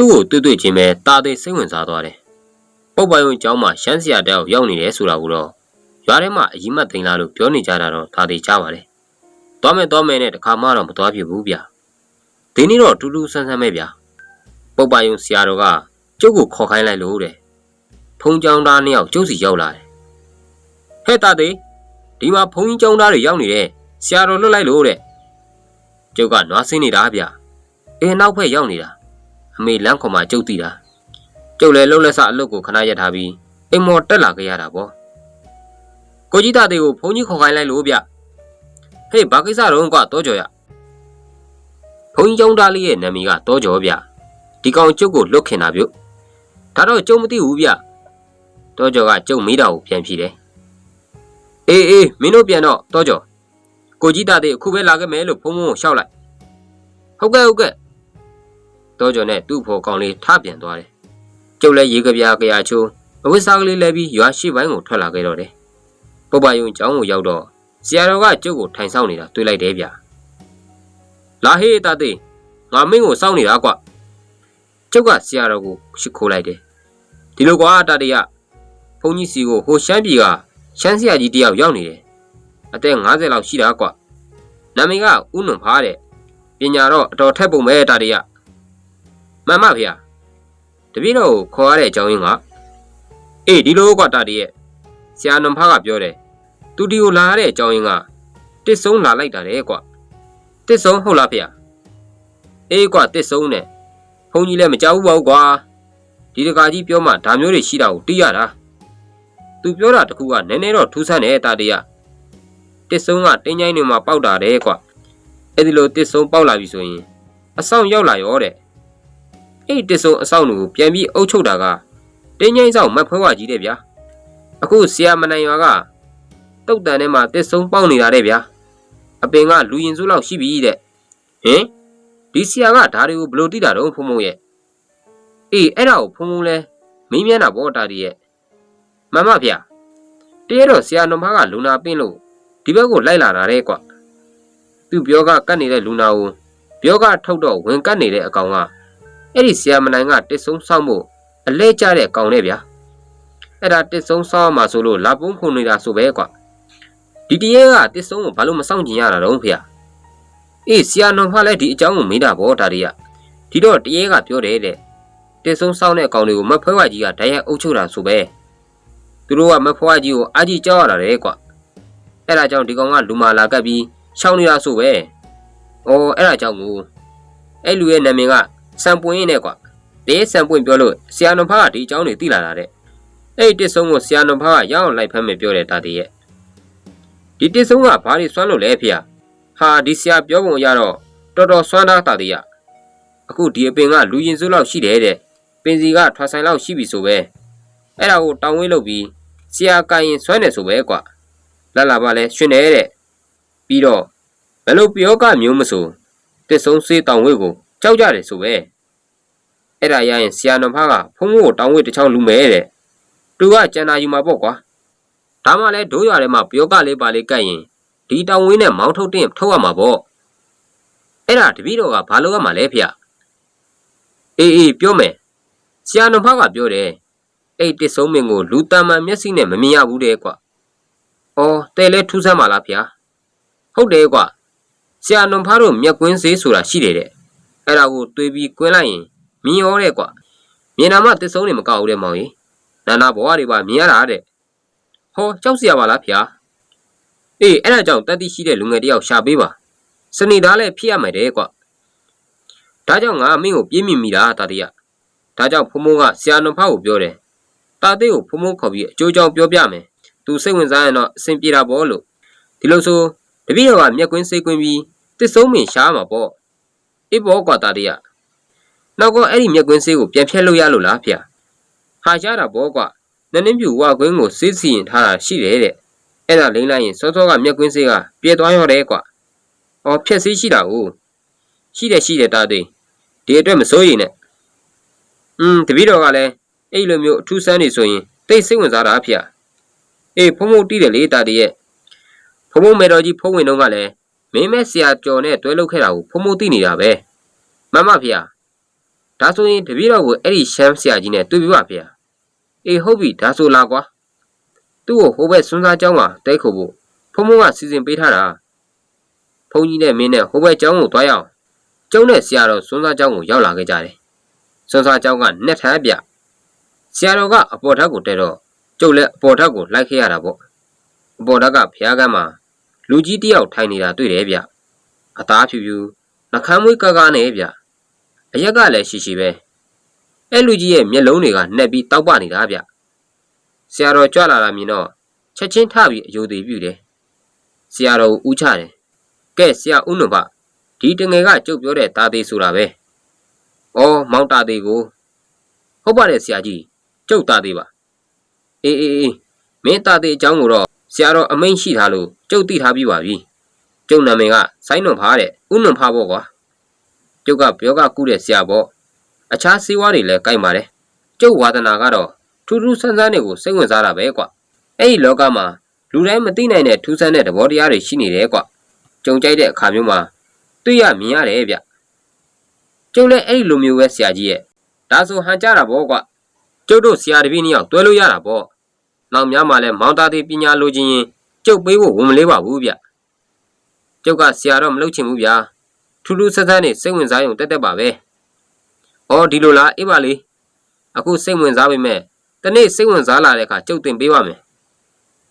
သူ့ကိုတွေ့တွေ့ချင်းပဲတာသိစိတ်ဝင်စားသွားတယ်ပုတ်ပိုင်ဝင်ကျောင်းမှာရှမ်းစရာတောက်ရောက်နေတယ်ဆိုတာကိုတော့ရွာထဲမှာအကြီးမသိန်းလာလို့ပြောနေကြတာတော့ဒါသိချပါတယ်သွားမယ်သွားမယ်နဲ့တခါမှတော့မသွားဖြစ်ဘူးဗျဒီနေ့တော့တူတူဆန်းဆန်းပဲဗျပုတ်ပိုင်ဝင်ဆရာတော်ကကျုပ်ကိုခေါ်ခိုင်းလိုက်လို့တဲ့ဖုံးကျောင်းသားနှစ်ယောက်ကျုပ်စီရောက်လာတယ်ဟဲ့တာသိဒီမှာဖုံးကြီးကျောင်းသားတွေရောက်နေတယ်ဆရာတော်လွတ်လိုက်လို့တဲ့ကျုပ်ကနွားဆင်းနေတာဗျအဲနောက်ဖက်ရောက်နေတာ အမေလမ်းခေါ်မှကျုပ်တည်တာကျုပ်လည်းလှုပ်လက်ဆအလုပ်ကိုခဏရက်ထားပြီးအိမ်မော်တက်လာခဲ့ရတာပေါ့ကိုကြီးသားတွေကိုဖုန်းကြီးခေါ်ခိုင်းလိုက်လို့ဗျဟေးဘာကိစ္စတော့ကွာတောကြော်ရဖုန်းကြီးကျောင်းသားလေးရဲ့နာမည်ကတောကြော်ဗျဒီကောင်ကျုပ်ကိုလွတ်ခင်တာပြုတ်ဒါတော့ကျုံမသိဘူးဗျတောကြော်ကကျုံမိတာကိုပြန်ဖြေတယ်အေးအေးမင်းတို့ပြန်တော့တောကြော်ကိုကြီးသားတွေအခုပဲလာခဲ့မယ်လို့ဖုန်းဖုန်းကိုရှောက်လိုက်ဟုတ်ကဲ့ဟုတ်ကဲ့ တော့ကျော်နဲ့သူ့ဖော်ကောင်လေးထပြန်သွားတယ်။ကျုပ်လည်းရေကပြားကရာချိုးအဝိစားကလေးလဲပြီးရွာရှိပိုင်းကိုထွက်လာခဲ့တော့တယ်။ပုပ္ပယုံကျောင်းကိုရောက်တော့ဆရာတော်ကကျုပ်ကိုထိုင်ဆောင်နေတာတွေ့လိုက်တယ်ဗျ။လာဟေးတာသိငါမင်းကိုစောင့်နေတာကွ။ကျုပ်ကဆရာတော်ကိုရှိခိုးလိုက်တယ်။ဒီလိုကွာတာတရဘုန်းကြီးစီကိုဟိုရှမ်းပြည်ကရှမ်းဆရာကြီးတယောက်ရောက်နေတယ်။အသက်50လောက်ရှိတာကွ။နာမည်ကဦးနုံဖားတဲ့ပညာတော့အတော်ထက်ပုံပဲတာတရ မှန်ပါဗျာတပည့်တော်ကိုခေါ်ရတဲ့အကြောင်းရင်းကအေးဒီလိုကွာတာတည်းရဲ့ဆရာနံဖားကပြောတယ်သူဒီကိုလာရတဲ့အကြောင်းရင်းကတစ်ဆုံးလာလိုက်တာလေကွာတစ်ဆုံးဟုတ်လားဗျာအေးကွာတစ်ဆုံးနဲ့ဘုန်းကြီးလည်းမကြောက်ဘူးပေါ့ကွာဒီတကာကြီးပြောမှဒါမျိုးတွေရှိတာကိုသိရတာသူပြောတာတခုကနည်းနည်းတော့ထူးဆန်းတယ်တာတည်းရတစ်ဆုံးကတင်းချိုင်းတွေမှာပေါက်တာတဲ့ကွာအဲ့ဒီလိုတစ်ဆုံးပေါက်လာပြီဆိုရင်အဆောင်ရောက်လာရောတဲ့ အဲ့တစ်စုံအဆောင်ကိုပြန်ပြီးအုပ်ချုပ်တာကတင်းငိမ့်ဆောင်မတ်ဖွဲဝကြီးတဲ့ဗျာအခုဆရာမနိုင်ရွာကတုတ်တန်ထဲမှာတစ်စုံပေါက်နေတာတဲ့ဗျာအပင်ကလူရင်စုလောက်ရှိပြီတဲ့ဟင်ဒီဆရာကဓာတွေကိုဘလို့တိတာတော့ဖုံဖုံရဲ့အေးအဲ့ဒါကိုဖုံဖုံလဲမင်းမြန်းတာပေါ့တာဒီရဲ့မမဗျာတရတော့ဆရာတော်မကလူနာပင်းလို့ဒီဘက်ကိုလိုက်လာတာတဲ့ကွသူပြောကကတ်နေတဲ့လူနာကိုပြောကထုတ်တော့ဝင်ကတ်နေတဲ့အကောင်က အဲ့ဒီဆီယာမနိုင်ကတစ်ဆုံးဆောက်မှုအလဲကျတဲ့ကောင်နဲ့ဗျာအဲ့ဒါတစ်ဆုံးဆောက်မှာဆိုလို့လာပုံးခုန်နေတာဆိုပဲကွာဒီတရေကတစ်ဆုံးကိုဘာလို့မဆောင်ကျင်ရတာတော့ဖေအေးဆီယာနုံဖလည်းဒီအကြောင်းကိုမေးတာဗောဒါတွေကဒီတော့တရေကပြောတယ်တဲ့တစ်ဆုံးဆောက်တဲ့ကောင်တွေကိုမဖွဲဝကြီးကဓာတ်ရိုက်အုပ်ချုပ်တာဆိုပဲသူတို့ကမဖွဲဝကြီးကိုအာကြီးကြောက်ရတာလေကွာအဲ့ဒါကြောင့်ဒီကောင်ကလူမာလာကပ်ပြီးရှောင်းနေတာဆိုပဲအော်အဲ့ဒါကြောင့်ကိုအဲ့လူရဲ့နာမည်က စံပွင့်နဲ့ကွာတေးစံပွင့်ပြောလို့ဆရာတော်ဖားကဒီအကြောင်းတွေသိလာတာတဲ့အဲ့ဒီတစ်ဆုံးကိုဆရာတော်ဖားကရအောင်လိုက်ဖမ်းမယ်ပြောတယ်တာတည်းရဲ့ဒီတစ်ဆုံးကဘာတွေစွမ်းလို့လဲဖေဟာဒီဆရာပြောပုံအရတော့တော်တော်စွမ်းသားတာတည်းရအခုဒီအပင်ကလူရင်စုလောက်ရှိတယ်တဲ့ပင်စီကထွာဆိုင်လောက်ရှိပြီဆိုပဲအဲ့ဒါကိုတောင်းဝင်းလုပ်ပြီးဆရာကိုင်ရင်စွမ်းတယ်ဆိုပဲကွာလာလာပါလဲရှင်နေတဲ့ပြီးတော့ဘယ်လိုပြောကမျိုးမဆိုတစ်ဆုံးစေးတောင်ဝဲကို ကြောက်ကြတယ်ဆိုပဲအဲ့ဒါရရင်ဆရာတော်ဖားကဖုံးဖို့တောင်းဝဲတစ်ချောင်းလူမဲတဲ့သူကကျန်တာယူမှာပေါ့ကွာဒါမှလည်းဒိုးရွာထဲမှာပြောကလေးပါလေးကတ်ရင်ဒီတောင်ဝင်းနဲ့မောင်းထုတ်တင်ထုတ်ရမှာပေါ့အဲ့ဒါတပည့်တော်ကဘာလုပ်ရမှာလဲဖေအေးအေးပြောမယ်ဆရာတော်ဖားကပြောတယ်အဲ့တစ်ဆုံးမင်းကိုလူတမ်းမှန်မျက်စိနဲ့မမြင်ရဘူးတဲ့ကွာအော်တဲလဲထူးဆန်းပါလားဖေဟုတ်တယ်ကွာဆရာတော်ဖားတို့မျက်ကွင်းစေးဆိုတာရှိတယ်တဲ့ အဲ့ဒါကိုတွေးပြီးကွင်းလိုက်ရင်မြင်ရောတဲ့ကွာမြင်တာမှတစ်ဆုံးနေမကောက်ဘူးတဲ့မောင်ကြီးနာနာဘဝတွေပါမြင်ရတာတဲ့ဟောကြောက်စရာပါလားဗျာအေးအဲ့ဒါကြောင့်တတိရှိတဲ့လူငယ်တယောက်ရှာပေးပါစနေသားလည်းဖြစ်ရမယ်တဲ့ကွာဒါကြောင့်ငါမင်းကိုပြေးမိမိတာတာတရဒါကြောင့်ဖုံဖုံကဆရာတော်ဖောက်ကိုပြောတယ်တာသေးကိုဖုံဖုံခေါ်ပြီးအကျိုးကြောင့်ပြောပြမယ်သူစိတ်ဝင်စားရင်တော့အဆင်ပြေတာပေါ့လို့ဒီလိုဆိုတပည့်တော်ကမျက်ကွင်းစိတ်ကွင်းပြီးတစ်ဆုံးမင်ရှားမှာပေါ့ အေးဘောကွာတာတရနောက်ကအဲ့ဒီမျက်ကွင်းဆေးကိုပြန်ဖြတ်လို့ရလို့လားဖေဟာရတာဘောကွာနည်းနည်းပြူဝကွင်းကိုစေးစီရင်ထားတာရှိတယ်တဲ့အဲ့ဒါလိမ့်လိုက်ရင်စောစောကမျက်ကွင်းဆေးကပြေသွားရောတယ်ကွာအော်ဖြက်ဆေးရှိတာကိုရှိတယ်ရှိတယ်တာသိဒီအတွက်မစိုးရိမ်နဲ့อืมတပည့်တော်ကလည်းအဲ့လိုမျိုးအထူးဆန်းနေဆိုရင်တိတ်စိတ်ဝင်စားတာဖေအေးဖုံဖုံတီးတယ်လေတာတရဲ့ဖုံဖုံမေတော်ကြီးဖုံးဝင်တော့ကလည်း မင်းမဲဆရာကျော်နဲ့တွဲလုပ်ခဲ့တာကိုဖုံဖုံသိနေတာပဲမမဖေဒါဆိုရင်တပည့်တော်ကိုအဲ့ဒီရှမ်းဆရာကြီးနဲ့တွေ့ပြပါဗျာအေးဟုတ်ပြီဒါဆိုလာကွာသူ့ကိုဟိုဘက်စွန်းစားကျောင်းမှာတဲခုဖို့ဖုံဖုံကစီစဉ်ပေးထားတာဖုံကြီးနဲ့မင်းနဲ့ဟိုဘက်ကျောင်းကိုတွားရအောင်ကျောင်းနဲ့ဆရာတော်စွန်းစားကျောင်းကိုရောက်လာခဲ့ကြတယ်စွန်းစားကျောင်းကနှက်ထမ်းပြဆရာတော်ကအပေါ်ထပ်ကိုတဲတော့ကျုပ်လည်းအပေါ်ထပ်ကိုလိုက်ခဲ့ရတာပေါ့အပေါ်ထပ်ကဖျားကမ်းမှာ လူကြီးတယောက်ထိုင်နေတာတွေ့တယ်ဗျအသားဖြူဖြူနှခမ်းမွေးကားကားနဲ့ဗျအရက်ကလည်းရှိရှိပဲအဲ့လူကြီးရဲ့မျက်လုံးတွေကနှက်ပြီးတောက်ပနေတာဗျဆရာတော်ကြွလာတာမြင်တော့ချက်ချင်းထပြီးအယိုသေးပြုတယ်ဆရာတော်ကိုဦးချတယ်ကဲဆရာဦးနုံပါဒီတငယ်ကကြုတ်ပြောတဲ့တာသေးဆိုတာပဲဩမောင်တာသေးကိုဟုတ်ပါတယ်ဆရာကြီးကျုပ်တာသေးပါအေးအေးအေးမင်းတာသေးအကြောင်းကိုတော့ ဆရာတော်အမိန့်ရှိထားလို့ကျုပ်သိထားပြီးပါပြီကျုပ်နာမည်ကဆိုင်းနွန်ဖားတဲ့ဦးနွန်ဖားပေါ့ကွာကျုပ်ကပြောကကုတဲ့ဆရာပေါ့အခြားစေဝါတွေလည်းကြိုက်ပါတယ်ကျုပ်ဝါဒနာကတော့ထူးထူးဆန်းဆန်းတွေကိုစိတ်ဝင်စားတာပဲကွာအဲ့ဒီလောကမှာလူတိုင်းမသိနိုင်တဲ့ထူးဆန်းတဲ့သဘောတရားတွေရှိနေတယ်ကွာကြုံကြိုက်တဲ့အခါမျိုးမှာတွေ့ရမြင်ရတယ်ဗျကျုပ်လည်းအဲ့ဒီလိုမျိုးပဲဆရာကြီးရဲ့ဒါဆိုဟန်ကြတာပေါ့ကွာကျုပ်တို့ဆရာတပည့်နှစ်ယောက်တွဲလို့ရတာပေါ့ နောက်များမှလည်းမောင်သားသေးပညာလိုချင်ရင်ကျုပ်ပေးဖို့ဝန်မလေးပါဘူးဗျကျုပ်ကဆရာတော့မလုပ်ချင်ဘူးဗျာထူးထူးဆန်းဆန်းနေစိတ်ဝင်စားရုံတက်တက်ပါပဲဩဒီလိုလားအေးပါလေအခုစိတ်ဝင်စားပေမဲ့တနေ့စိတ်ဝင်စားလာတဲ့အခါကျုပ်တင်ပေးပါမယ်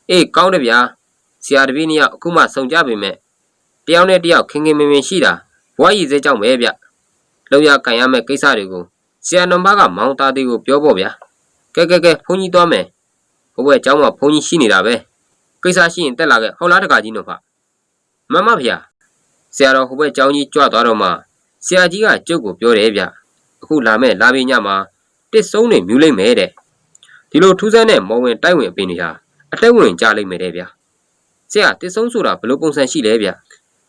အေးကောင်းတယ်ဗျာဆရာတပည့်နှစ်ယောက်အခုမှစုံကြပေမဲ့တယောက်နဲ့တယောက်ခင်ခင်မင်မင်ရှိတာဘွားရည်စဲကြောင့်ပဲဗျလောက်ရကန်ရမယ့်ကိစ္စတွေကိုဆရာနံပါတ်ကမောင်သားသေးကိုပြောပေါ့ဗျာကဲကဲကဲဘုန်းကြီးသွားမယ် ဘိုးဘွဲเจ้าမှာဘုန်းကြီးရှိနေတာပဲကိစ္စရှိရင်တက်လာခဲ့ဟုတ်လားတကကြီးတို့ဖမမဖေဆရာတော်ဟိုဘက်เจ้าကြီးကြွသွားတော့မှဆရာကြီးကကျုပ်ကိုပြောတယ်ဗျအခုလာမဲ့လာပင်ညမှာတစ်ဆုံးနေမြူးလိုက်မယ်တဲ့ဒီလိုထူးဆန်းတဲ့မော်ဝင်တိုက်ဝင်အပင်တွေဟာအတက်ဝင်ကြလိုက်မယ်တဲ့ဗျဆရာတစ်ဆုံးဆိုတာဘယ်လိုပုံစံရှိလဲဗျ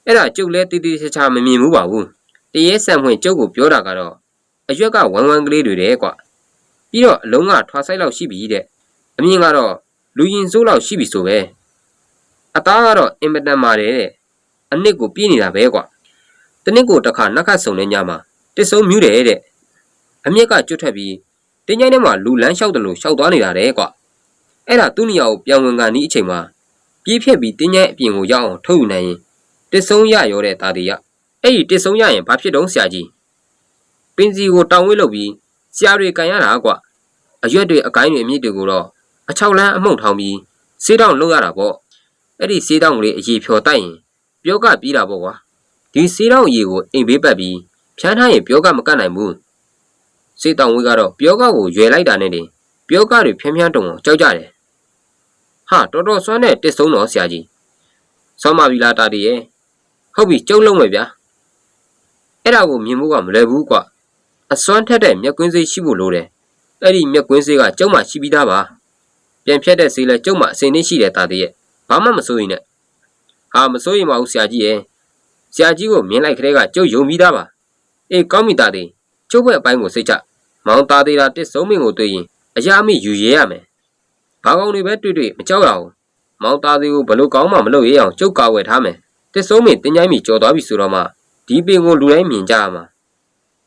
အဲ့ဒါကျုပ်လဲတီတီချာချာမမြင်ဘူးပါဘူးတရေဆန်ဖွင့်ကျုပ်ကိုပြောတာကတော့အရွက်ကဝမ်းဝမ်းကလေးတွေတဲ့ကွပြီးတော့အလုံးကထွာဆိုင်လောက်ရှိပြီတဲ့ အမြင်ကတော့လူရင်စိုးလောက်ရှိပြီဆိုပဲအသားကတော့အင်မတန်ပါတယ်တဲ့အနစ်ကိုပြည့်နေတာပဲကွတနစ်ကိုတစ်ခါနှက်ခတ်ဆုံတဲ့ညမှာတစ်ဆုံးမြူးတယ်တဲ့အမြက်ကကျွတ်ထက်ပြီးတင်းချိုင်းထဲမှာလူလန်းလျှောက်တယ်လို့လျှောက်သွားနေတာတဲ့ကွအဲ့ဒါသူ့နေရာကိုပြန်ဝင်ကန်ဒီအချိန်မှာပြေးဖြက်ပြီးတင်းချိုင်းအပြင်ကိုရောက်အောင်ထုတ်ယူနိုင်ရင်တစ်ဆုံးရရောတဲ့တာတီရအဲ့ဒီတစ်ဆုံးရရင်ဘာဖြစ်တုံးဆရာကြီးပင်စီကိုတောင်းဝဲလုပ်ပြီးဆရာတွေကန်ရတာကွအရွက်တွေအကိုင်းတွေအမြင့်တွေကိုတော့ အချောက်လန်းအမှုန့်ထောင်ပြီးစေးတောင်လှုပ်ရတာပေါ့အဲ့ဒီစေးတောင်ကလေးအရေဖြော်တိုက်ရင်ပြောကပြီးတာပေါ့ကွာဒီစေးတောင်အရေကိုအိမ်ဘေးပတ်ပြီးဖြန်းထားရင်ပြောကမကတ်နိုင်ဘူးစေးတောင်ဝေးကတော့ပြောကကိုရွယ်လိုက်တာနဲ့တင်ပြောကတွေဖြန်းဖြန်းတုံအောင်ကြောက်ကြတယ်ဟာတော်တော်စွမ်းတဲ့တစ်ဆုံးတော်ဆရာကြီးဆောင်းမပြီလားတာတီရဲ့ဟုတ်ပြီကျုံလုံးမယ်ဗျာအဲ့ဒါကိုမြင်ဖို့ကမလွယ်ဘူးကွာအစွမ်းထက်တဲ့မျက်ကွင်းစေးရှိဖို့လိုတယ်အဲ့ဒီမျက်ကွင်းစေးကကျုံမှရှိပြီးသားပါ ပြန်ဖြတ်တဲ့စေးလဲကျုံမှအစင်နှင်းရှိတဲ့တာတီရဲ့ဘာမှမစိုးရင်နဲ့ဟာမစိုးရင်မဟုတ်ဆရာကြီးရဲ့ဆရာကြီးကိုမြင်လိုက်ခတဲ့ကကျုပ်ယုံပြီးသားပါအေးကောင်းပြီတာတီကျုပ်ဘက်အပိုင်းကိုစိတ်ချမောင်တာသေးတာတစ်စုံမင်းကိုတွေ့ရင်အရာအမိယူရဲရမယ်ဘာကောင်တွေပဲတွေ့တွေ့မကြောက်ရအောင်မောင်သားသေးကိုဘလို့ကောင်းမှမလုပ်ရအောင်ကျုပ်ကာဝယ်ထားမယ်တစ်စုံမင်းတင်းချိုင်းမီကြော်သွားပြီဆိုတော့မှဒီပင်ကိုလူတိုင်းမြင်ကြရမှာ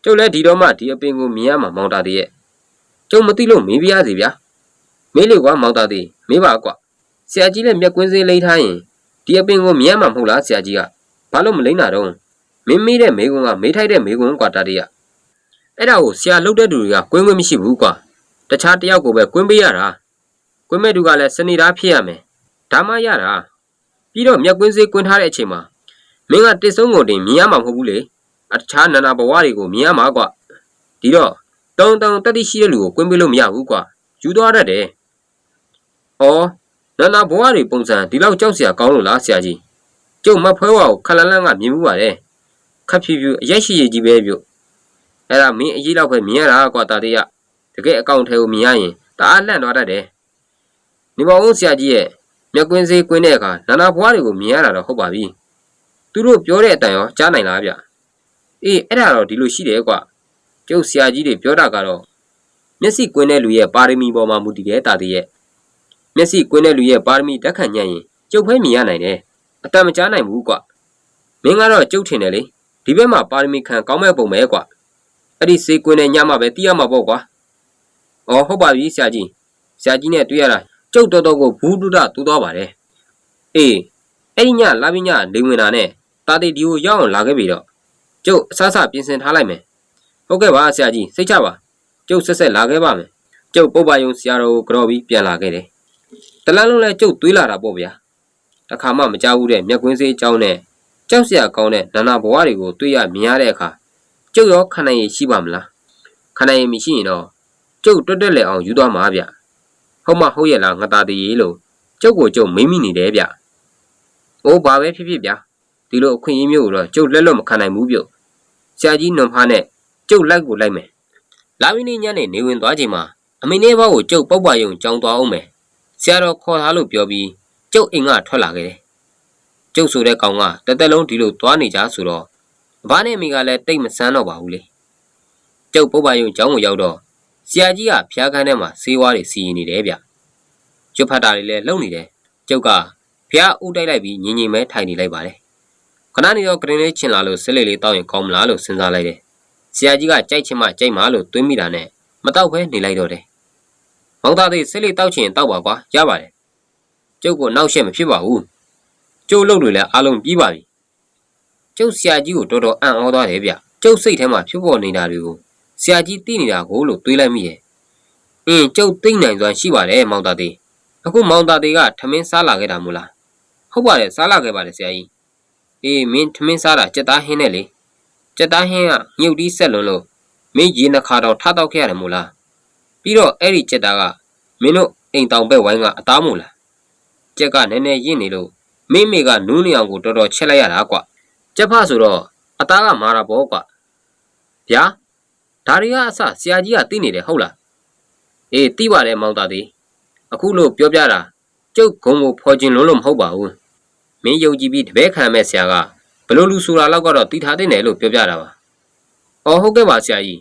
ကျုပ်လည်းဒီတော့မှဒီအပင်ကိုမြင်ရမှာမောင်တာသေးရဲ့ကျုပ်မသိလို့မေးပြရစီဗျာ မေးလေကွာမောင်တာသေးမေးပါကွာဆရာကြီးလည်းမျက်ကွင်းစေးလိမ့်ထားရင်ဒီအပင်ကိုမြင်ရမှာမဟုတ်လားဆရာကြီးကဘာလို့မလိမ့်တာတော့မင်းမေးတဲ့မေကွန်းကမေးထိုက်တဲ့မေကွန်းကွာတာတေးကအဲ့ဒါကိုဆရာလှုပ်တဲ့သူတွေကကွင်းခွင့်မရှိဘူးကွာတခြားတယောက်ကိုပဲကွင်းပေးရတာကွင်းမဲ့သူကလည်းစနေသားဖြစ်ရမယ်ဒါမှရတာပြီးတော့မျက်ကွင်းစေးကွင်းထားတဲ့အချိန်မှာမင်းကတစ်ဆုံးကိုတင်မြင်ရမှာမဟုတ်ဘူးလေအတခြားနာနာဘဝတွေကိုမြင်ရမှာကွာဒီတော့တုံတုံတက်တိရှိတဲ့လူကိုကွင်းပေးလို့မရဘူးကွာယူသွားတတ်တယ် ဩနာနာဘဝတွေပုံစံဒီလောက်ကြောက်စရာကောင်းလို့လားဆရာကြီးကျုပ်မဖွဲဝါကိုခလလန်းကမြင်မှုပါတယ်ခပ်ဖြူဖြူအရက်ရှိရကြီးပဲပြုတ်အဲ့ဒါမင်းအကြီးလောက်ပဲမြင်ရတာကွာတာတေးရတကယ်အကောင့်ထဲကိုမြင်ရရင်တအားလန့်သွားတတ်တယ်နေမအောင်ဆရာကြီးရဲ့မျက်ကွင်းစေးကွင်းတဲ့အခါနာနာဘွားတွေကိုမြင်ရတာတော့ဟုတ်ပါပြီသူတို့ပြောတဲ့အတန်ရောကြားနိုင်လားဗျအေးအဲ့ဒါတော့ဒီလိုရှိတယ်ကွာကျုပ်ဆရာကြီးတွေပြောတာကတော့မျက်စိကွင်းတဲ့လူရဲ့ပါရမီပေါ်မှာမူတည်တဲ့တာတေးရဲ့ မျက်စိကွင်းတဲ့လူရဲ့ပါရမီတက်ခံညံ့ရင်ကျုပ်ဖဲမြင်ရနိုင်တယ်အတန်မကြားနိုင်ဘူးကွာမင်းကတော့ကျုပ်ထင်တယ်လေဒီဘက်မှာပါရမီခံကောင်းမဲ့ပုံပဲကွာအဲ့ဒီစေကွင်းနဲ့ညမှပဲတီးရမှာပေါ့ကွာ။အော်ဟုတ်ပါပြီဆရာကြီး။ဆရာကြီးနဲ့တွေ့ရတာကျုပ်တော်တော်ကိုဘူးတုဒတူသွားပါတယ်။အေးအဲ့ဒီညလာပြီးညလိန်ဝင်တာနဲ့တာတီဒီကိုရောက်အောင်လာခဲ့ပြီတော့ကျုပ်အဆအဆပြင်ဆင်ထားလိုက်မယ်။ဟုတ်ကဲ့ပါဆရာကြီးစိတ်ချပါ။ကျုပ်ဆက်ဆက်လာခဲ့ပါမယ်။ကျုပ်ပုပ္ပယုံဆရာတော်ကိုကြော်ပြီးပြန်လာခဲ့တယ်။တ လန်းလုံးလဲကျုပ်သွေးလာတာပေါ့ဗျာ။တခါမှမကြောက်ဘူးတဲ့မြက်ကွင်းစေးအကြောင်းနဲ့ကြောက်စရာကောင်းတဲ့နာနာဘဝတွေကိုတွေ့ရမြင်ရတဲ့အခါကျုပ်ရောခဏရည်ရှိပါမလားခဏရည်မရှိရင်တော့ကျုပ်တွတ်တက်လေအောင်ယူသွားမှာဗျဟုတ်မဟုတ်ရဲ့လားငါသားတည်းလို့ကျုပ်ကိုကျုပ်မိမိနေတယ်ဗျအိုးဘာပဲဖြစ်ဖြစ်ဗျဒီလိုအခွင့်အရေးမျိုးကိုတော့ကျုပ်လက်လွတ်မခံနိုင်ဘူးပြုတ်ဆရာကြီးနွန်ဖားနဲ့ကျုပ်လိုက်ကိုလိုက်မယ်လာမီနေညနေနေဝင်သွားချိန်မှာအမေနဲ့ဘောက်ကိုကျုပ်ပောက်ပါယုံကြောင်းသွားအောင်မယ် ဆရာတော်ခေါ်ထားလို့ပြောပြီးကျုပ်အိမ်ကထွက်လာခဲ့တယ်ကျုပ်ဆိုတဲ့ကောင်ကတသက်လုံးဒီလိုသွားနေကြဆိုတော့ဘာနဲ့မိကလည်းတိတ်မဆန်းတော့ပါဘူးလေကျုပ်ပုပ္ပယုံကျောင်းကိုရောက်တော့ဆရာကြီးကဖျားခန်းထဲမှာဆေးဝါးတွေစီရင်နေတယ်ဗျကျွတ်ဖတ်တာတွေလည်းလုံနေတယ်ကျုပ်ကဖျားဥတိုက်လိုက်ပြီးငြိမ်ငြိမ်ပဲထိုင်နေလိုက်ပါတယ်ခဏနေတော့ဂရင်းလေးချင်လာလို့ဆစ်လေးလေးတောက်ရင်ကောင်းမလားလို့စဉ်းစားလိုက်တယ်ဆရာကြီးကကြိုက်ချင်မှကြိုက်မှလို့တွေးမိတာနဲ့မတောက်ပဲနေလိုက်တော့တယ် မောင်သားသေးဆစ်လေးတောက်ချင်တောက်ပါကွာရပါတယ်ကျုပ်ကနောက်ရှက်မဖြစ်ပါဘူးကျုပ်လုပ်တွေလည်းအားလုံးပြီးပါပြီကျုပ်ဆရာကြီးကိုတော်တော်အံ့ဩသွားတယ်ဗျကျုပ်စိတ်ထဲမှာဖြစ်ပေါ်နေတာတွေကိုဆရာကြီးသိနေတာကိုလို့တွေးလိုက်မိရဲ့အင်းကျုပ်သိနိုင်စွမ်းရှိပါတယ်မောင်သားသေးအခုမောင်သားသေးကထမင်းစားလာခဲ့တာမို့လားဟုတ်ပါတယ်စားလာခဲ့ပါတယ်ဆရာကြီးအေးမင်းထမင်းစားတာစက်သားဟင်းနဲ့လေစက်သားဟင်းကညှုပ်တီးဆက်လွန်လို့မင်းရေနှခါတော့ထားတော့ခဲ့ရတယ်မို့လား ပြီးတော့အဲ့ဒီစက်သားကမင်းတို့အိမ်တောင်ဘက်ဝိုင်းကအသားမို့လားကြက်ကနည်းနည်းရင့်နေလို့မင်းမေကနူးနေအောင်ကိုတော်တော်ချက်လိုက်ရတာကွကြက်ဖဆိုတော့အသားကမာတာပေါ့ကွဗျာဒါတွေကအစဆရာကြီးကသိနေတယ်ဟုတ်လားအေးသိပါတယ်မောင်သားသေးအခုလို့ပြောပြတာကျုပ်ဂုံကိုဖော်ခြင်းလုံးလို့မဟုတ်ပါဘူးမင်းယုံကြည်ပြီးတပည့်ခံမဲ့ဆရာကဘလို့လူဆိုတာလောက်ကတော့သိထားတဲ့နယ်လို့ပြောပြတာပါအော်ဟုတ်ကဲ့ပါဆရာကြီး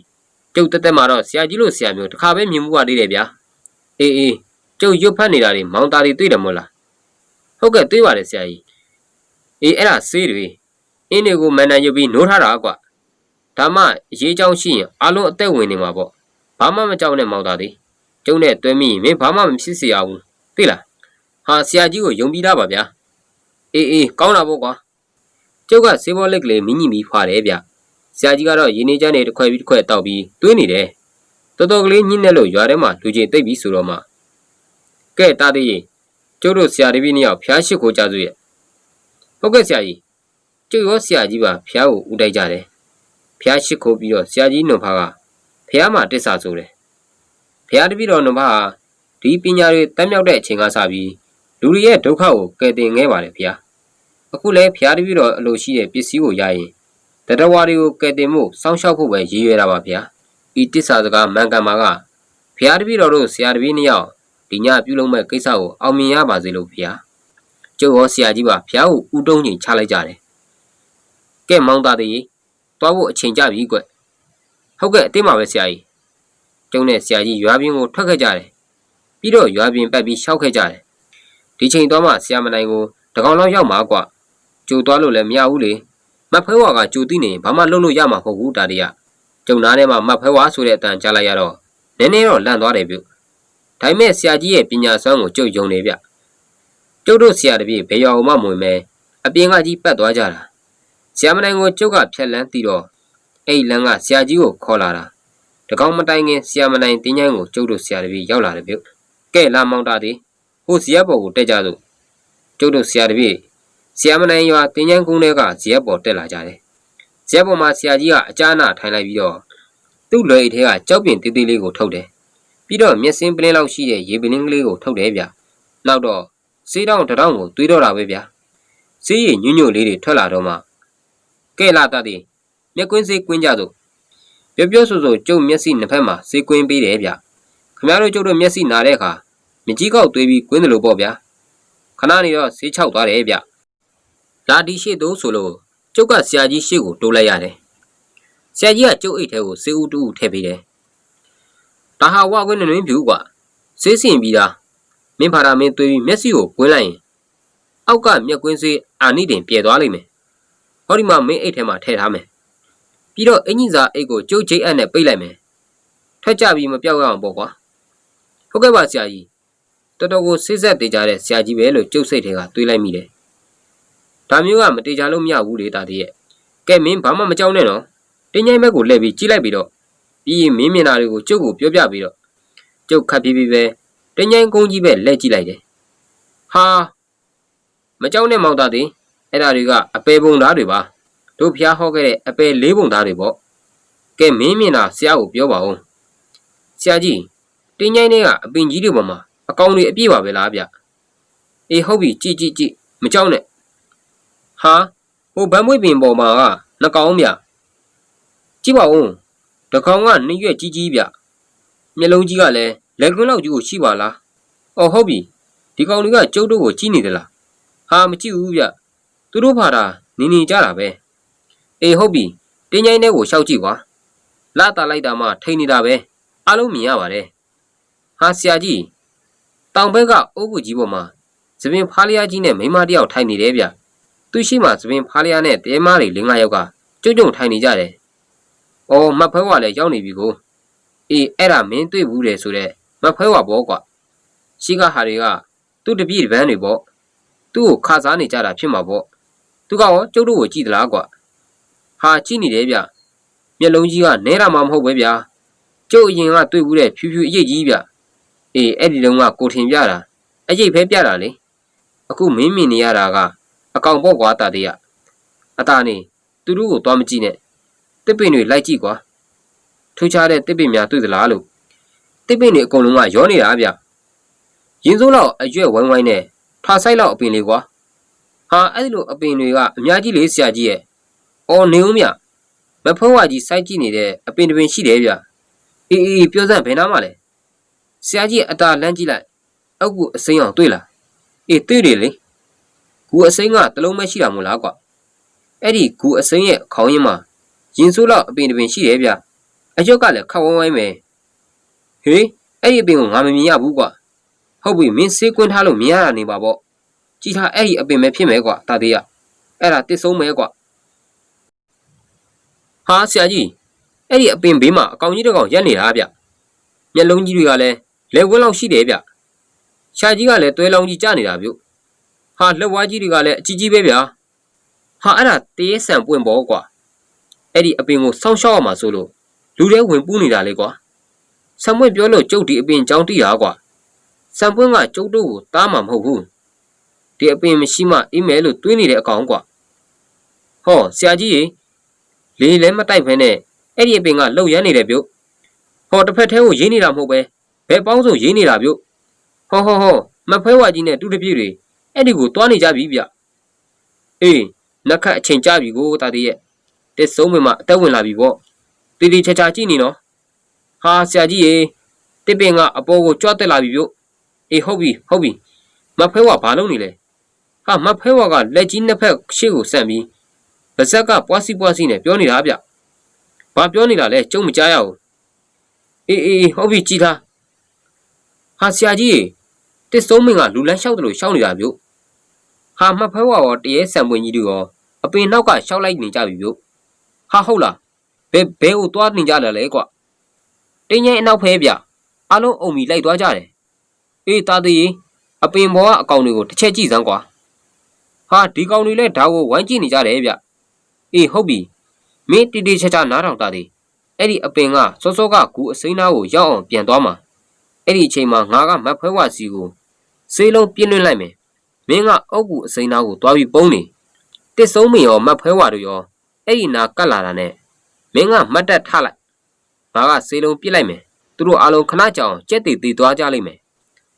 ကျုပ်တက်တက်မှာတော့ဆရာကြီးလို့ဆရာမျိုးတခါပဲမြင်မှုရသေးတယ်ဗျာအေးအေးကျုပ်ရွတ်ဖတ်နေတာတွေမောင်သားတွေတွေ့တယ်မို့လားဟုတ်ကဲ့တွေ့ပါတယ်ဆရာကြီးအေးအဲ့ဒါဆေးတွေအင်းတွေကိုမန်တန်ရွတ်ပြီးနိုးထားတာကွာဒါမှအရေးကြောင်းရှိရင်အလုံးအသက်ဝင်နေမှာပေါ့ဘာမှမကြောက်နဲ့မောင်သားသေးကျုံနဲ့တွဲမိရင်မင်းဘာမှမဖြစ်စေရဘူးသိလားဟာဆရာကြီးကိုယုံပြီးသားပါဗျာအေးအေးကောင်းတာပေါ့ကွာကျုပ်ကစေဘောလက်ကလေးမိညိမီဖွာတယ်ဗျ ဆရာကြီးကတော့ရင်းနေချမ်းနေတစ်ခွက်ပြီးတစ်ခွက်တောက်ပြီးတွေးနေတယ်တော်တော်ကလေးညှင်းနဲ့လို့ရွာထဲမှာလူချင်းတိတ်ပြီးဆိုတော့မှကဲတားသေးရင်ကျုပ်တို့ဆရာတပည့်နှစ်ယောက်ဖျားရှိခိုးကြစုရဲ့ဟုတ်ကဲ့ဆရာကြီးကျုပ်ရောဆရာကြီးပါဖျားကိုဦးတိုက်ကြတယ်ဖျားရှိခိုးပြီးတော့ဆရာကြီးနှုံဖားကဖျားမှာတစ္ဆာဆိုတယ်ဖျားတပည့်တော်နှုံဖားဟာဒီပညာတွေတက်မြောက်တဲ့အချိန်ကစပြီးလူတွေရဲ့ဒုက္ခကိုကယ်တင်ခဲ့ပါတယ်ဖျားအခုလဲဖျားတပည့်တော်အလိုရှိတဲ့ပစ္စည်းကိုရရင် တတဝါတွေကိုကယ်တင်မှုစောင့်ရှောက်ဖို့ပဲရည်ရွယ်တာပါဗျာဤတစ္ဆာစကားမှန်ကန်ပါကဖျားတပည့်တော်တို့ဆရာတပည့်နှစ်ယောက်ဒီညပြုလုပ်မဲ့ကိစ္စကိုအောင်မြင်ရပါစေလို့ဗျာကျုပ်ရောဆရာကြီးပါဖျားကိုဥတုံးချိန်ချလိုက်ကြတယ်ကဲမောင်သားသေးတွားဖို့အချိန်ကြပြီကွဟုတ်ကဲ့အတင်းပါပဲဆရာကြီးကျုံနဲ့ဆရာကြီးရွာပြင်းကိုထွက်ခဲ့ကြတယ်ပြီးတော့ရွာပြင်းပတ်ပြီးရှောက်ခဲ့ကြတယ်ဒီချိန်တော့မှဆရာမနိုင်ကိုတကောင်လောက်ရောက်မှာကွကြိုသွားလို့လည်းမရဘူးလေ မတ်ဖဲဝါကကြိုသိနေဘာမှလုပ်လို့ရမှာမဟုတ်ဘူးတာတရကျုံသားထဲမှာမတ်ဖဲဝါဆိုတဲ့အတန်ကြားလိုက်ရတော့နည်းနည်းတော့လန့်သွားတယ်ပြုဒါပေမဲ့ဆရာကြီးရဲ့ပညာစွမ်းကိုကြုတ်ယုံနေဗျကျုပ်တို့ဆရာတပည့်ဘယ်ရောင်မှမဝင်မဲအပြင်ကကြီးပတ်သွားကြတာဆရာမနိုင်ကိုကျုပ်ကဖြက်လန်းပြီးတော့အဲ့လန်းကဆရာကြီးကိုခေါ်လာတာတကောင်မတိုင်ခင်ဆရာမနိုင်တင်းချိုင်းကိုကျုပ်တို့ဆရာတပည့်ရောက်လာတယ်ပြုကဲလာမောင်တာဒီဟိုဇီယဘော်ကိုတက်ကြစို့ကျုပ်တို့ဆရာတပည့် ဆရာမနိုင်ရွာတင်းချိုင်းကုန်းထဲကဇီယဘော်တက်လာကြတယ်ဇီယဘော်မှာဆရာကြီးကအကြားနာထိုင်လိုက်ပြီးတော့သူ့လွယ်အိတ်ထဲကကြောက်ပြင်တေးသေးလေးကိုထုတ်တယ်ပြီးတော့မျက်စင်းပလင်းလောက်ရှိတဲ့ရေပလင်းကလေးကိုထုတ်တယ်ဗျနောက်တော့စေးတောင်းတတောင်းကိုတွေးတော့တာပဲဗျစေးရညွညွလေးတွေထွက်လာတော့မှကဲလာတတ်သည်မျက်ကွင်းစေးကွင်းကြစို့ပြောပြောဆိုဆိုကျုပ်မျက်စိနှစ်ဖက်မှာစေးကွင်းပေးတယ်ဗျခမရတို့ကျုပ်တို့မျက်စိနာတဲ့အခါမြကြီးကောက်သွေးပြီးကွင်းတယ်လို့ပေါ့ဗျာခဏနေတော့စေးချောက်သွားတယ်ဗျ လာဒီရှိတို့ဆိုလို့ကျုပ်ကဆရာကြီးရှေ့ကိုတိုးလိုက်ရတယ်ဆရာကြီးကကျုပ်အိတ်ထဲကိုစေးဦးတူးထည့်ပေးတယ်ဒါဟာဝကွင်းနှွင်းဖြူကွာစေးစင်ပြီးသားမင်းဖာရာမင်းသွေးပြီးမျက်စိကိုကွင်းလိုက်ရင်အောက်ကမျက်ကွင်းစေးအာနိတင်ပြဲသွားလိမ့်မယ်ဟောဒီမှာမင်းအိတ်ထဲမှာထည့်ထားမယ်ပြီးတော့အင်ကြီးစာအိတ်ကိုကျုပ်ချိတ်အပ်နဲ့ပိတ်လိုက်မယ်ထွက်ကြပြီးမပြောက်ရအောင်ပေါ့ကွာဟုတ်ကဲ့ပါဆရာကြီးတော်တော်ကိုစိတ်ဆက်တေကြတဲ့ဆရာကြီးပဲလို့ကျုပ်စိတ်ထဲကတွေးလိုက်မိတယ် ဒါမျိုးကမတေချာလို့မရဘူးလေတာတည်းရဲ့ကဲမင်းဘာမှမကြောက်နဲ့နော်တင်းကြိုင်ဘက်ကိုလှည့်ပြီးကြည့်လိုက်ပြီးတော့ပြီးရင်မင်းမြင်တာတွေကိုကျုပ်ကိုပြောပြပြီးတော့ကျုပ်ခတ်ပြီးပြီးပဲတင်းကြိုင်ကုန်းကြီးပဲလှည့်ကြည့်လိုက်တယ်ဟာမကြောက်နဲ့မောင်တာတည်းအဲ့ဒါတွေကအပေပုံသားတွေပါတို့ဖျားဟောခဲ့တဲ့အပေလေးပုံသားတွေပေါ့ကဲမင်းမြင်တာဆရာကိုပြောပါဦးဆရာကြီးတင်းကြိုင်တွေကအပင်ကြီးတွေပေါ်မှာအကောင်တွေအပြည့်ပါပဲလားဗျအေးဟုတ်ပြီကြည့်ကြည့်ကြည့်မကြောက်နဲ့ ဟာဟိုဗမ်းမွေးပင်ပေါ်မှာကနှကောင်ဗျကြည့်ပါဦးတကောင်ကနှရွက်ကြီးကြီးဗျမျက်လုံးကြီးကလည်းလက်ကွန်းလောက်ကြီးကိုရှိပါလားအော်ဟုတ်ပြီဒီကောင်တွေကကျုပ်တို့ကိုကြည့်နေသလားဟာမကြည့်ဘူးဗျသူတို့ဖာတာနေနေကြတာပဲအေးဟုတ်ပြီတင်းញိုင်းတဲ့ကိုရှောက်ကြည့်ကွာလာတာလိုက်တာမှထိန်နေတာပဲအားလုံးမြင်ရပါတယ်ဟာဆရာကြီးတောင်ဘက်ကအိုးကူကြီးပေါ်မှာသပင်ဖားလျားကြီးနဲ့မိန်းမတစ်ယောက်ထိုင်နေတယ်ဗျ သူရှိမှသပင်ဖားလျားနဲ့တဲမားတွေ၄၅ယောက်ကကျုံကျုံထိုင်နေကြတယ်။အော်မတ်ဖဲဝါလည်းရောက်နေပြီကိုအေးအဲ့ဒါမင်းတွေ့ဘူးတယ်ဆိုတော့မတ်ဖဲဝါဘောကွာရှိကဟာတွေကသူ့တပြည့်တပန်းတွေပေါ့သူ့ကိုခါစားနေကြတာဖြစ်မှာပေါ့သူကရောကျုပ်တို့ကိုကြည့်သလားကွာဟာကြည့်နေတယ်ဗျမျက်လုံးကြီးကနဲတာမှမဟုတ်ပဲဗျာကျုပ်အရင်ကတွေ့ဘူးတဲ့ဖြူဖြူအရေးကြီးဗျအေးအဲ့ဒီတုန်းကကိုထင်ပြတာအရေးဖဲပြတာလေအခုမင်းမြင်နေရတာက အကောင်ပေါ့ကွာတာတည်းရအတာနေသူတို့ကိုသွားမကြည့်နဲ့တစ်ပင်တွေလိုက်ကြည့်ကွာထူးခြားတဲ့တစ်ပင်များတွေ့သလားလို့တစ်ပင်တွေအကုန်လုံးကရောနေတာဗျရင်စိုးလောက်အရွက်ဝိုင်းဝိုင်းနဲ့ထားဆိုင်လောက်အပင်လေးကွာဟာအဲ့ဒီလိုအပင်တွေကအများကြီးလေးဆရာကြီးရဲ့အော်နေဦးမြမဖုံးဝါကြီးစိုက်ကြည့်နေတဲ့အပင်တစ်ပင်ရှိတယ်ဗျအေးအေးပြောစမ်းဘယ်နားမှလဲဆရာကြီးအတာလမ်းကြည့်လိုက်အောက်ကူအစိမ်းအောင်တွေ့လားအေးတွေ့တယ်လေ ဂူအစိမ်းကတလုံးမရှိတာမို့လားကွာအဲ့ဒီဂူအစိမ်းရဲ့ခေါင်းရင်းမှာရင်ဆိုးလောက်အပင်တစ်ပင်ရှိတယ်ဗျအရွက်ကလည်းခက်ဝိုင်းဝိုင်းပဲဟေးအဲ့ဒီအပင်ကိုငါမမြင်ရဘူးကွာဟုတ်ပြီမင်းစေးကွင်းထားလို့မြင်ရတာနေပါပေါ့ကြည်ထားအဲ့ဒီအပင်ပဲဖြစ်မယ်ကွာတာသေးရအဲ့ဒါတစ်ဆုံးမယ်ကွာဟာဆရာကြီးအဲ့ဒီအပင်ဘေးမှာအကောင်ကြီးတစ်ကောင်ရက်နေတာဗျမျက်လုံးကြီးတွေကလည်းလက်ဝန်းလောက်ရှိတယ်ဗျရှာကြီးကလည်းတွဲလောင်းကြီးကျနေတာဗျ ဟာလက်ဝါးကြီးတွေကလည်းအကြီးကြီးပဲဗျာဟာအဲ့ဒါတေးဆန်ပွင့်ပေါ်ကွာအဲ့ဒီအပင်ကိုစောင်းရှောက်ရမှာဆိုလို့လူတွေဝင်ပူးနေတာလေကွာဆံပွင့်ပြောလို့ကျုပ်ဒီအပင်ကြောင်းတိတာကွာဆံပွင့်ကကျုပ်တို့ကိုတားမှာမဟုတ်ဘူးဒီအပင်မရှိမှအေးမယ်လို့တွေးနေတဲ့အကောင်ကွာဟောဆရာကြီးရေလေလည်းမတိုက်ဖဲနဲ့အဲ့ဒီအပင်ကလှုပ်ရမ်းနေတယ်ပြုတ်ဟောတစ်ဖက်ထဲကိုရေးနေတာမဟုတ်ပဲဘယ်ပေါင်းစုံရေးနေတာပြုတ်ဟောဟောဟောမဖဲဝါကြီးနဲ့တူတပြည့်တွေ အဲ့ဒီကိုတွားနေကြပြီဗျအေးနှက်ခတ်အချိန်ကြပြီကိုတာတည်းရဲ့တစ်စုံမမအသက်ဝင်လာပြီပေါ့တီတီချာချာကြည့်နေနော်ဟာဆရာကြီးရေတစ်ပင်ကအပေါ်ကိုကြွတက်လာပြီပြုတ်အေးဟုတ်ပြီဟုတ်ပြီမဖဲဝါဘာလုပ်နေလဲဟာမဖဲဝါကလက်ကြီးနှစ်ဖက်ရှေ့ကိုဆန့်ပြီးပါဇက်ကပွားစီပွားစီနဲ့ပြောနေတာဗျဘာပြောနေတာလဲကျုံမကြားရဘူးအေးအေးဟုတ်ပြီကြည်ထားဟာဆရာကြီးရေ တစ်စုံမင်းကလူလန်းလျှောက်တယ်လို့ရှောက်နေတာပြုတ်ဟာမဖဲဝါရောတရေဆံပွင့်ကြီးတို့ရောအပင်နောက်ကရှောက်လိုက်နေကြပြီပြုတ်ဟာဟုတ်လားဘယ်ဘဲကိုသွားနေကြတယ်လဲကွတင်းငိမ့်အနောက်ဖဲဗျအလုံးအုံမီလိုက်သွားကြတယ်အေးတာသေးအပင်ဘောကအကောင်တွေကိုတစ်ချက်ကြည့်စမ်းကွာဟာဒီကောင်တွေလည်းဓာတ်ကိုဝိုင်းကြည့်နေကြတယ်ဗျအေးဟုတ်ပြီမင်းတီတီချာချာနားထောင်တာသေးအဲ့ဒီအပင်ကစောစောကကူအစိမ်းသားကိုရောက်အောင်ပြန်သွားမှာအဲ့ဒီအချိန်မှာငါကမတ်ဖွဲဝါစီကို စေးလုံးပြင်းလွှင့်လိုက်မယ်မင်းကအုတ်ကူအစိမ်းသားကိုသွားပြီးပုံးနေတစ်စုံမင်ရောမတ်ဖွဲဝါတို့ရောအဲ့ဒီနာကတ်လာတာနဲ့မင်းကမတ်တက်ထလိုက်ငါကစေးလုံးပြစ်လိုက်မယ်သူတို့အားလုံးခဏကြောင်ကြက်တီတီသွားကြလိမ့်မယ်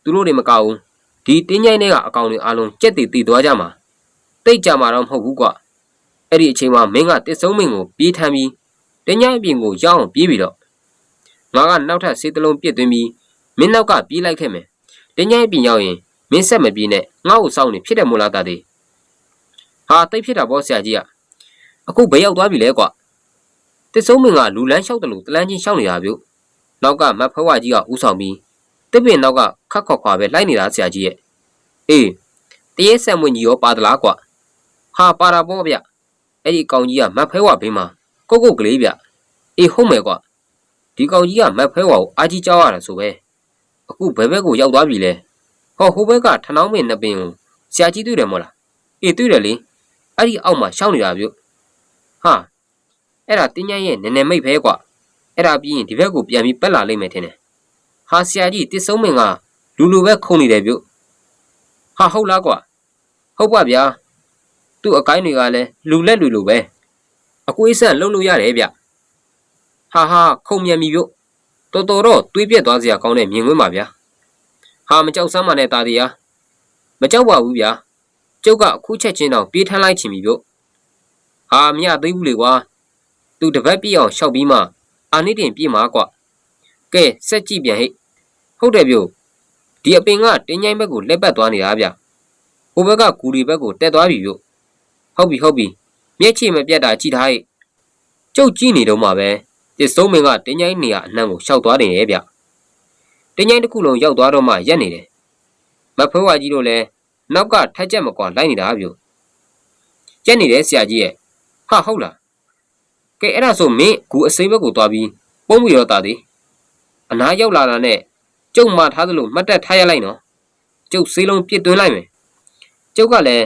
သူတို့တွေမကောက်ဘူးဒီတင်းញိုင်းတွေကအကောင်တွေအားလုံးကြက်တီတီသွားကြမှာတိတ်ကြမှာတော့မဟုတ်ဘူးကွအဲ့ဒီအချိန်မှာမင်းကတစ်စုံမင်ကိုပြေးထမ်းပြီးတင်းញိုင်းအပြင်ကိုရောက်အောင်ပြေးပြီးတော့ငါကနောက်ထပ်စေးတလုံးပြစ်သွင်းပြီးမင်းနောက်ကပြေးလိုက်ခဲ့မယ် တင်းញိုင်းအပြင်ရောက်ရင်မင်းဆက်မပြေးနဲ့ငါ့ကိုစောင့်နေဖြစ်တယ်မို့လားတာသေးဟာတိတ်ဖြစ်တာပေါ့ဆရာကြီးကအခုဘယ်ရောက်သွားပြီလဲကွတစ်စုံမင်ကလူလန်းလျှောက်တယ်လို့တလန်းချင်းရှောက်နေတာပြုနောက်ကမတ်ဖဝကြီးကဥဆောင်ပြီးတစ်ပင်နောက်ကခတ်ခေါ်ခွာပဲလိုက်နေတာဆရာကြီးရဲ့အေးတရေဆံမွင်ကြီးရောပါသလားကွဟာပါတာပေါ့ဗျအဲ့ဒီကောင်ကြီးကမတ်ဖဲဝဘေးမှာကုတ်ကုတ်ကလေးဗျအေးဟုတ်မယ်ကွာဒီကောင်ကြီးကမက်ဖဲဝါကိုအာကြီးကြောက်ရတာဆိုပဲ အခုဘယ်ဘက်ကိုရောက်သွားပြီလဲဟောဟိုဘက်ကထနောင်းမင်းနှစ်ပင်ကိုဆရာကြီးတွေ့တယ်မို့လားအေးတွေ့တယ်လေအဲ့ဒီအောက်မှာရှောင်းနေတာဗျဟာအဲ့ဒါတင်းញရဲ့နည်းနည်းမိတ်ဖဲကွာအဲ့ဒါပြီးရင်ဒီဘက်ကိုပြန်ပြီးပက်လာလိမ့်မယ်ထင်တယ်ဟာဆရာကြီးတစ်ဆုံးမင်းကလူလူပဲခုန်နေတယ်ဗျဟာဟုတ်လားကွာဟုတ်ပါဗျာသူ့အကိုင်းတွေကလည်းလူလက်လူလိုပဲအကွေးဆန့်လှုပ်လို့ရတယ်ဗျဟာဟာခုံမြန်ပြီဗျတော် တော်တော့တွေးပြက်သွားစရာကောင်းတဲ့မြင်ကွင်းပါဗျာဟာမကြောက်စမ်းပါနဲ့တာဒီယာမကြောက်ပါဘူးဗျာကျုပ်ကအခုချက်ချင်းတော့ပြေးထမ်းလိုက်ချင်ပြီဗျဟာမရသေးဘူးလေကွာသူတပတ်ပြည့်အောင်ရှောက်ပြီးမှအာနိတင်ပြေးမှာကွာကဲစက်ကြည့်ပြန်ဟိဟုတ်တယ်ဗျဒီအပင်ကတင်းញိုင်းဘက်ကိုလက်ပတ်သွားနေတာဗျဟိုဘက်ကဂူရီဘက်ကိုတက်သွားပြီဗျဟုတ်ပြီဟုတ်ပြီမျက်ခြေမပြတ်တာကြည့်ထားဟိကျုပ်ကြည့်နေတော့မှပဲ တစ်စုံမင်းကတင်းញိုင်းနေရအနှံ့ကိုရှောက်သွားတယ်ရဲ့ဗျတင်းញိုင်းတစ်ခုလုံးရောက်သွားတော့မှရက်နေတယ်မဖွေးဝါကြီးတို့လည်းနောက်ကထက်ချက်မကွာလိုက်နေတာဗျရက်နေတယ်ဆရာကြီးရဲ့ဟာဟုတ်လားကဲအဲ့ဒါဆိုမင်းဂူအစိမ်းဘက်ကိုသွားပြီးပုံးပြီးတော့တာသည်အနားရောက်လာတာနဲ့ကျုပ်မှထားသလိုမှတ်တက်ထားရလိုက်နော်ကျုပ်စေးလုံးပြစ်သွင်းလိုက်မယ်ကျုပ်ကလည်း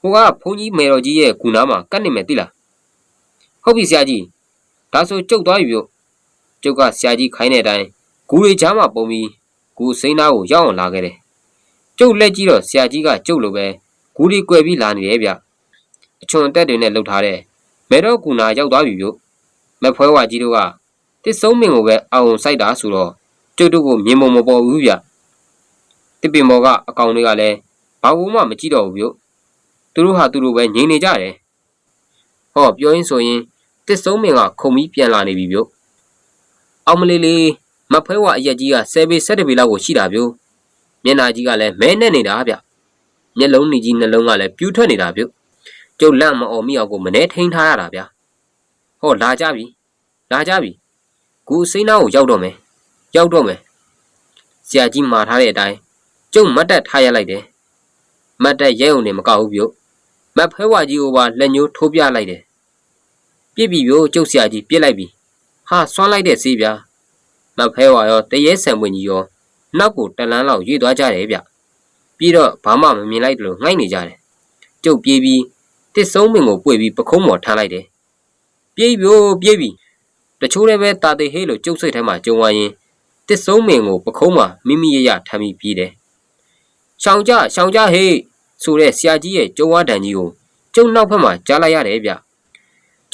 ဟိုကဘုန်းကြီးမေတော်ကြီးရဲ့ဂူနာမှာကတ်နေမယ်သိလားဟုတ်ပြီဆရာကြီး ဒါဆိုကျုပ်သွားပြီပြောကျုပ်ကဆရာကြီးခိုင်းတဲ့အတိုင်းဂူတွေချားမှာပုံပြီးဂူစိမ်းသားကိုရောက်အောင်လာခဲ့တယ်ကျုပ်လက်ကြည့်တော့ဆရာကြီးကကျုပ်လိုပဲဂူတွေ꿰ပြီးလာနေတယ်ဗျအချွန်တက်တွေနဲ့လှုပ်ထားတဲ့မေတော်ဂူနာရောက်သွားပြီပြောမဖွဲဝါကြီးတို့ကတစ်စုံမင်ကိုပဲအောင်စိုက်တာဆိုတော့ကျုပ်တို့ကိုမြင်မမပေါ်ဘူးဗျတစ်ပင်မော်ကအကောင်တွေကလည်းဘာဘူးမှမကြည့်တော့ဘူးဗျသူတို့ဟာသူတို့ပဲငြိမ်နေကြတယ်ဟောပြောရင်းဆိုရင် တစ်စုံမင်ကခုံပြီးပြန်လာနေပြီဗျအောင်မလေးလေးမဖွဲဝါအရက်ကြီးက10ပေ17ပေလောက်ကိုရှိတာဗျမျက်နာကြီးကလည်းမဲနဲ့နေတာဗျမျက်လုံးနေကြီးနှလုံးကလည်းပြူးထွက်နေတာဗျကျုပ်လန့်မအောင်မိအောင်ကိုမနေထိန်ထားရတာဗျဟောလာကြပြီလာကြပြီကူစိမ်းသားကိုရောက်တော့မယ်ရောက်တော့မယ်ဆရာကြီးမှာထားတဲ့အတိုင်းကျုပ်မတ်တက်ထားရလိုက်တယ်မတ်တက်ရဲုံနဲ့မကောက်ဘူးပြုတ်မတ်ဖဲဝါကြီးကိုပါလက်ညှိုးထိုးပြလိုက်တယ် ပြစ်ပြီပြုတ်ကျုပ်ဆရာကြီးပြစ်လိုက်ပြီဟာဆွမ်းလိုက်တဲ့ဆေးဗျာမတ်ဖဲဝါရောတရေဆံပွင့်ကြီးရောနောက်ကိုတလန်းလောက်ရွေ့သွားကြတယ်ဗျပြီးတော့ဘာမှမမြင်လိုက်တယ်လို့ငိုက်နေကြတယ်ကျုပ်ပြေးပြီးတစ်စုံပင်ကိုပွေပြီးပခုံးမော်ထားလိုက်တယ်ပြေးပြီပြေးပြီတချို့လည်းပဲတာတေဟေးလို့ကျုပ်စိတ်ထဲမှာကြုံဝါရင်တစ်စုံမင်ကိုပခုံးမှာမိမိရရထမ်းပြီးပြေးတယ်။ရှောင်ကြရှောင်ကြဟေးဆိုတဲ့ဆရာကြီးရဲ့ကြုံဝါတန်ကြီးကိုကျုံနောက်ဘက်မှာကြားလိုက်ရတယ်ဗျ။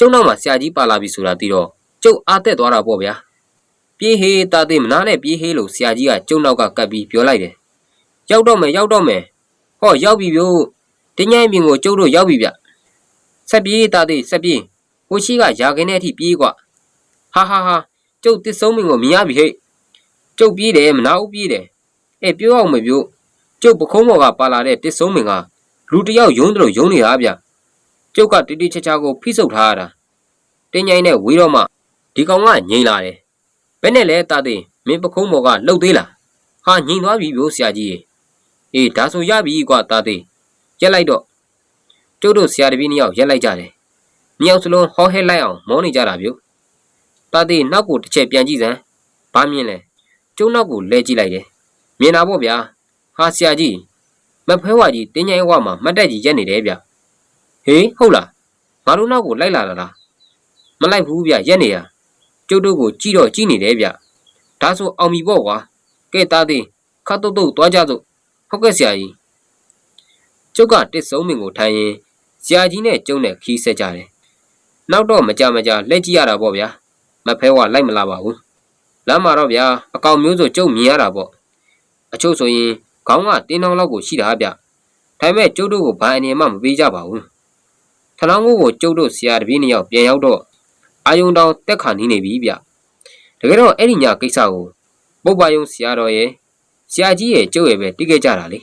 ကျုံနောက်မှာဆရာကြီးပါလာပြီဆိုတာသိတော့ကျုပ်အားတက်သွားတာပေါ့ဗျာ။ပြေးဟေးတာတေမနာနဲ့ပြေးဟေးလို့ဆရာကြီးကကျုံနောက်ကကပ်ပြီးပြောလိုက်တယ်။ရောက်တော့မယ်ရောက်တော့မယ်။ဟောရောက်ပြီဗျို့။တင်းញိုင်းပြင်ကိုကျုပ်တို့ရောက်ပြီဗျ။ဆက်ပြေးတာတေဆက်ပြေးဟိုရှိကရာခင်းတဲ့အထိပြေးกว่าဟာဟာဟာကျုပ်တစ်ဆုံးမင်းကိုမြင်ရပြီဟဲ့ကျုပ်ပြေးတယ်မနာဘူးပြေးတယ်အဲပြောအောင်မပြောကျုပ်ပခုံးပေါ်ကပါလာတဲ့တစ်ဆုံးမင်းကလူတယောက်ယုံတယ်လို့ယုံနေတာဗျ ကျုပ်ကတိတိချာချာကိုဖိစုပ်ထားရတာတင်းញိုင်းနဲ့ဝေးတော့မှဒီကောင်ကငိန်လာတယ်ဘယ်နဲ့လဲတာသိမင်းပခုံးပေါ်ကလှုပ်သေးလားဟာငိန်သွားပြီဗျိုးဆရာကြီးအေးဒါဆိုရပြီကွာတာသိရက်လိုက်တော့ကျုပ်တို့ဆရာတပည့်နှစ်ယောက်ရက်လိုက်ကြတယ်မြောက်စလုံးဟောဟဲလိုက်အောင်မောနေကြတာဗျို့တာတေနောက်ကိုတစ်ချက်ပြန်ကြည့်စမ်းဘာမြင်လဲကျုံနောက်ကိုလဲကြည့်လိုက်တယ်မြင်တာပေါ့ဗျာဟာဆရာကြီးမဖဲဝါကြီးတင်းញိုင်းဝမှာမတ်တက်ကြီးရက်နေတယ်ဗျ ဟေးဟုတ်လားငါတို့နောက်ကိုလိုက်လာတာလားမလိုက်ဘူးဗျရက်နေရကျုပ်တို့ကိုကြည့်တော့ကြည့်နေတယ်ဗျဒါဆိုအောင်ပြီပေါ့ကွာကဲတာတေခတ်တုတ်တုတ်သွားကြစို့ဟုတ်ကဲ့ဆရာကြီးကျုပ်ကတစ်စုံမင်ကိုထိုင်ရင်ဆရာကြီးနဲ့ကျုံနဲ့ခီးဆက်ကြတယ်နောက်တော့မကြမကြလက်ကြည့်ရတာပေါ့ဗျာမဖဲဝလိုက်မလာပါဘူးလမ်းမှာတော့ဗျာအကောင်မျိုးဆိုကျုပ်မြင်ရတာပေါ့အချို့ဆိုရင်ခေါင်းကတင်းတောင်းလောက်ကိုရှိတာဗျဒါပေမဲ့ကျုပ်တို့ကိုဘာအနေမှမပေးကြပါဘူး ထလောင်းကိုကိုကျုပ်တို့ဆရာတပည့်နှစ်ယောက်ပြန်ရောက်တော့အာယုံတောင်တက်ခါနေနေပြီဗျတကယ်တော့အဲ့ဒီညကိစ္စကိုပုပ္ပါယုံဆရာတော်ရဲ့ဆရာကြီးရဲ့ကျုပ်ရဲ့ပဲတိခဲ့ကြတာလေ